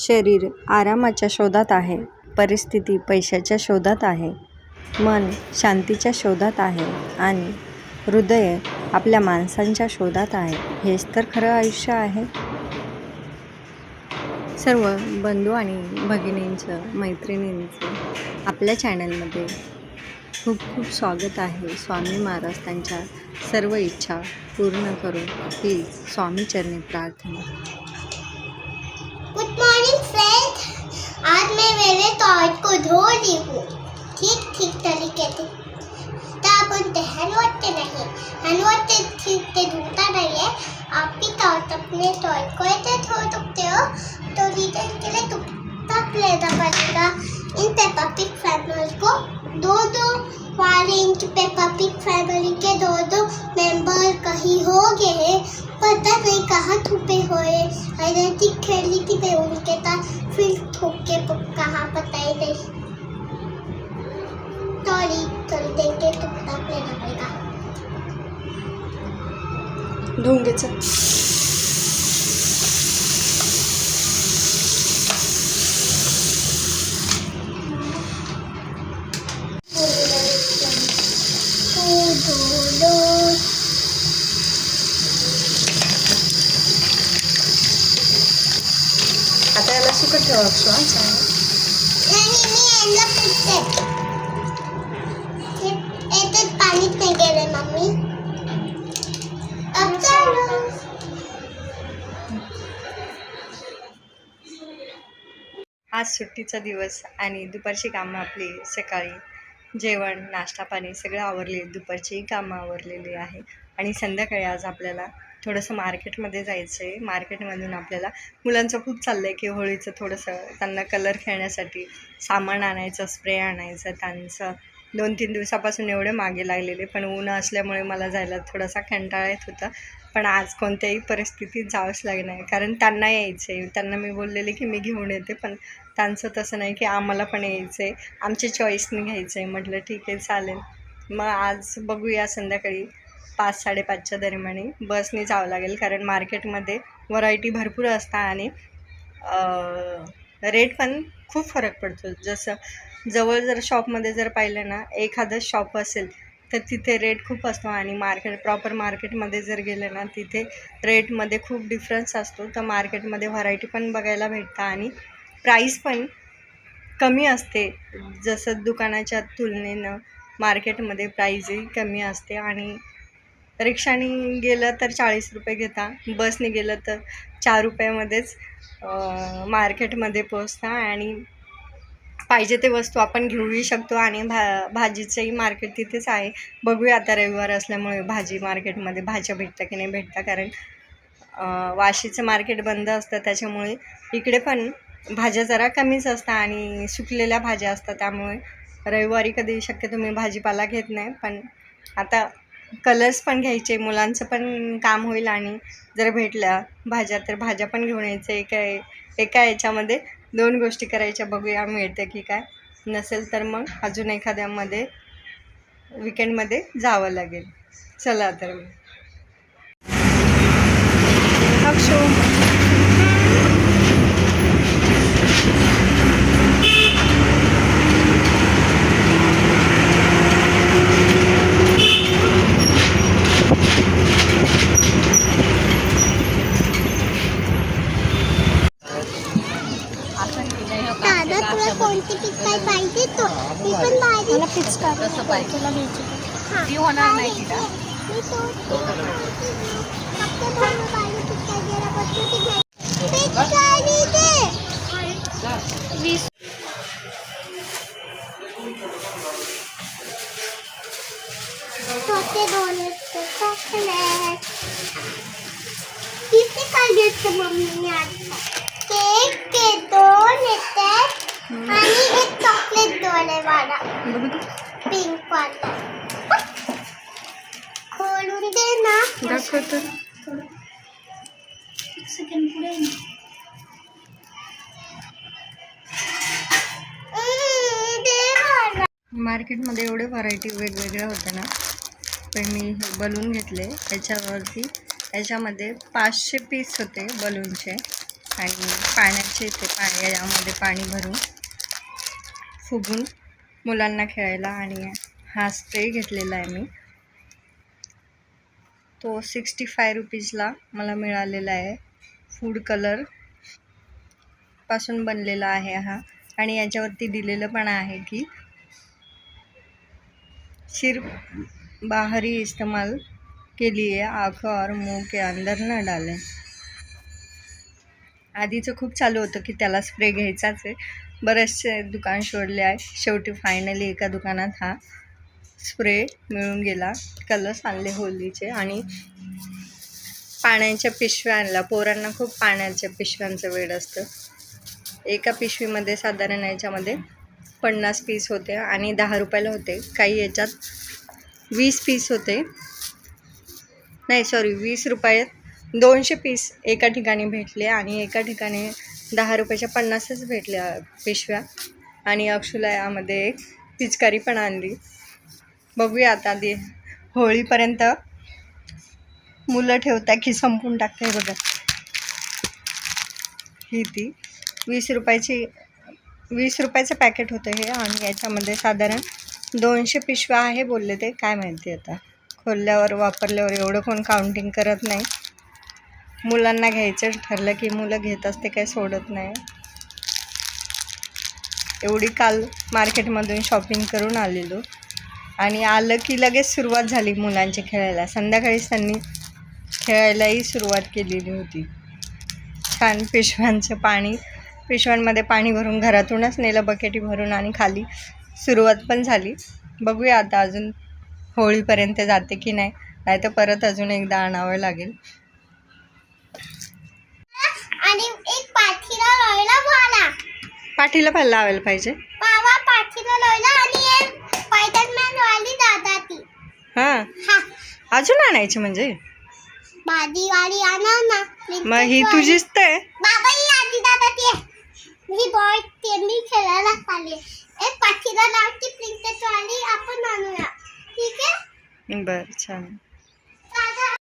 शरीर आरामाच्या शोधात आहे. परिस्थिती पैशाच्या शोधात आहे. मन शांतीच्या शोधात आहे. आणि हृदय आपल्या माणसांच्या शोधात आहे. हेच तर खरं आयुष्य आहे. सर्व बंधू आणि भगिनींचं मैत्रिणींचं आपल्या चॅनलमध्ये खूप खूप स्वागत आहे. स्वामी महाराज त्यांच्या सर्व इच्छा पूर्ण करून ही स्वामीचरणी प्रार्थना फ्रेंड, आज मैं मेरे टॉयज को धो रही हूँ। ठीक ठीक तरीके से। तर आपण ते हलवते नाही हलवते ठीक ते धोता नहीं है। आप भी टॉयज अपने टॉयज को ऐसे धो सकते हो। तो रिटर्न के लिए तब लेना पड़ेगा इन पेपा पिक फैमिली को दो दो हमारे इन पेपा पिक फैमिली के दो दो मेंबर कहीं हो गए हैं। पता नहीं कहाँ छुपे हुए हाइलाइटिंग खेली थी मैं उनके साथ फिर ठोक के प- कहाँ पता ही नहीं सॉरी चल देंगे टुकड़ा लेना पड़ेगा। ढोंगेचं आता याला सुकत ठेवा अक्षर नाही मी यांना पुसते हे- याच्यात पाणीच नाही गेलं मम्मी अब चालू आज सुट्टीचा दिवस आणि दुपारची कामं आपली सकाळी जेवण नाश्ता पाणी सगळं आवरले. दुपारचीही कामं आवरलेली आहे. आणि संध्याकाळी आज आपल्याला थोडंसं मार्केटमध्ये जायचं आहे मार्केटमधून आपल्याला मुलांचं खूप चाललं आहे की होळीचं थोडंसं त्यांना कलर खेळण्यासाठी सामान आणायचं स्प्रे आणायचं त्यांचं दोन तीन दिवसापासून एवढे मागे लागलेले. पण ऊन असल्यामुळे मला जायला थोडासा कंटाळा येत होता. पण आज कोणत्याही परिस्थितीत जावंच लागणार कारण त्यांना यायचं आहे त्यांना मी बोललेले की मी घेऊन येते पण त्यांचं तसं नाही की आम्हाला पण यायचं आहे आमच्या चॉईसने घ्यायचं आहे म्हटलं ठीक आहे चालेल. मग आज बघूया संध्याकाळी. पाच साडेपाचच्या दरम्यान बसने जावं लागेल कारण मार्केटमध्ये व्हरायटी भरपूर असतात आणि रेट पण खूप फरक पडतो. जसं जवळ जर शॉपमध्ये जर पाहिलं ना एखादं शॉप असेल तर तिथे रेट खूप असतो आणि मार्केट प्रॉपर मार्केटमध्ये जर गेलं ना तिथे रेटमध्ये खूप डिफरन्स असतो. तर मार्केटमध्ये व्हरायटी पण बघायला भेटतं आणि प्राईस पण कमी असते. जसं दुकानाच्या तुलनेनं मार्केटमध्ये प्राईजही कमी असते आणि रिक्षाने गेलं तर चाळीस रुपये घेता बसने गेलं तर चार रुपयामध्येच मार्केटमध्ये पोचता आणि पाहिजे ते वस्तू आपण घेऊही शकतो आणि भा भाजीचंही मार्केट तिथेच आहे. बघूया आता रविवार असल्यामुळे भाजी मार्केटमध्ये भाज्या भेटतं की नाही भेटतं कारण वाशीचं मार्केट बंद असतं त्याच्यामुळे इकडे पण भाज्या जरा कमीच असतात आणि सुकलेल्या भाज्या असतात त्यामुळे रविवारी कधी शक्यतो मी भाजीपाला घेत नाही. पण आता कलर्स पण घ्यायचे मुलांचं पण काम होईल आणि जर भेटल्या भाज्या तर भाज्या पण घेऊन यायचं. एका एका याच्यामध्ये दोन गोष्टी करायच्या बघूया मिळते की काय. नसेल तर मग अजून एखाद्यामध्ये विकेंडमध्ये जावं लागेल. चला तर मग अक्षू दादा तुला कोणती पीक काय पाहिजे तो. मी पण पाहिजे मला पिच कसं पाहिजे तुला घ्यायची ती होणार नाही तिला. मी तो फक्त दोन पाहिजे पिचकारी जरा बसून ती घ्यायची. पिचकारी दे. वीस छोटे दोन असते चॉकलेट किती काय घेतलं मम्मीने आता केक के दोन येतात आणि एक चॉकलेट दोन आहे मला बघू तू पिंक वाला दे ना. दाखव तर एक सेकंड पुढे मार्केटमध्ये एवढे व्हरायटी वेगवेगळ्या होत्या ना पण मी हे बलून घेतले. याच्यावरती याच्यामध्ये पाचशे पीस होते बलूनचे. आणि पाण्याचे ते पाणी यामध्ये पाणी भरून फुगून मुलांना खेळायला आणि हा स्प्रे घेतलेला आहे मी. तो सिक्स्टी फाय रुपीजला मला मिळालेला आहे. फूड कलरपासून बनलेला आहे हा. आणि याच्यावरती दिलेलं पण आहे की सिर्फ बाहरी इस्तेमाल के लिए आख और मुंह के अंदर न डालें. आधीचं खूप चालू होतं की त्याला स्प्रे घ्यायचाच आहे. बरेचसे दुकान शोधले आहे. शेवटी फायनली एका दुकानात हा स्प्रे मिळून गेला. कलर्स आणले होलीचे आणि पाण्याच्या पिशव्या आणल्या पोरांना खूप पाण्याच्या पिशव्यांचं वेळ असतं. एका पिशवीमध्ये साधारण याच्यामध्ये पन्नास पीस होते आणि दहा रुपयाला होते. काही याच्यात वीस पीस होते. नाही सॉरी वीस रुपयात दोनशे पीस एका ठिकाणी भेटले आणि एका ठिकाणी दहा रुपयाच्या पन्नासच भेटल्या पिशव्या. आणि अक्षुला यामध्ये एक पिचकारी पण आणली. बघूया आता दे होळीपर्यंत मुलं ठेवता की संपून टाकते बघा. ही ती वीस रुपयाची वीस रुपयाचं पॅकेट होतं हे आणि याच्यामध्ये साधारण दोनशे पिशव्या आहे बोलले ते काय माहिती आता. खोलल्यावर वापरल्यावर एवढं कोण काउंटिंग करत नाही. मुलांना घ्यायचं ठरलं की मुलं घेत असते काही सोडत नाही. एवढी काल मार्केटमधून शॉपिंग करून आलेलो. आणि आलं की लगेच सुरुवात झाली मुलांची खेळायला. संध्याकाळीच त्यांनी खेळायलाही सुरुवात केलेली होती. छान पिशव्यांचं पाणी पिशव्यांमध्ये पाणी भरून घरातूनच नेलं बकेटी भरून आणि खाली सुरुवात पण झाली. बघूया आता अजून होळीपर्यंत जाते की नाही. नाही तर परत अजून एकदा आणावं लागेल. आणि एक पाठीला पाठीला पण लावायला पाहिजे बाबा पाठीला लोयला आणि एक स्पायडरमॅन वाली दादा ती हां. हा. अजून आणायची म्हणजे? वाली आणा ना. मग ही तुझीच तर बाबा ही आधी दादा ती. ही बॉय त्यांनी खेळायला आले. एक पाठीला लावती प्रिंटेड वाली आपण आणूया. ठीक आहे? बरं छान.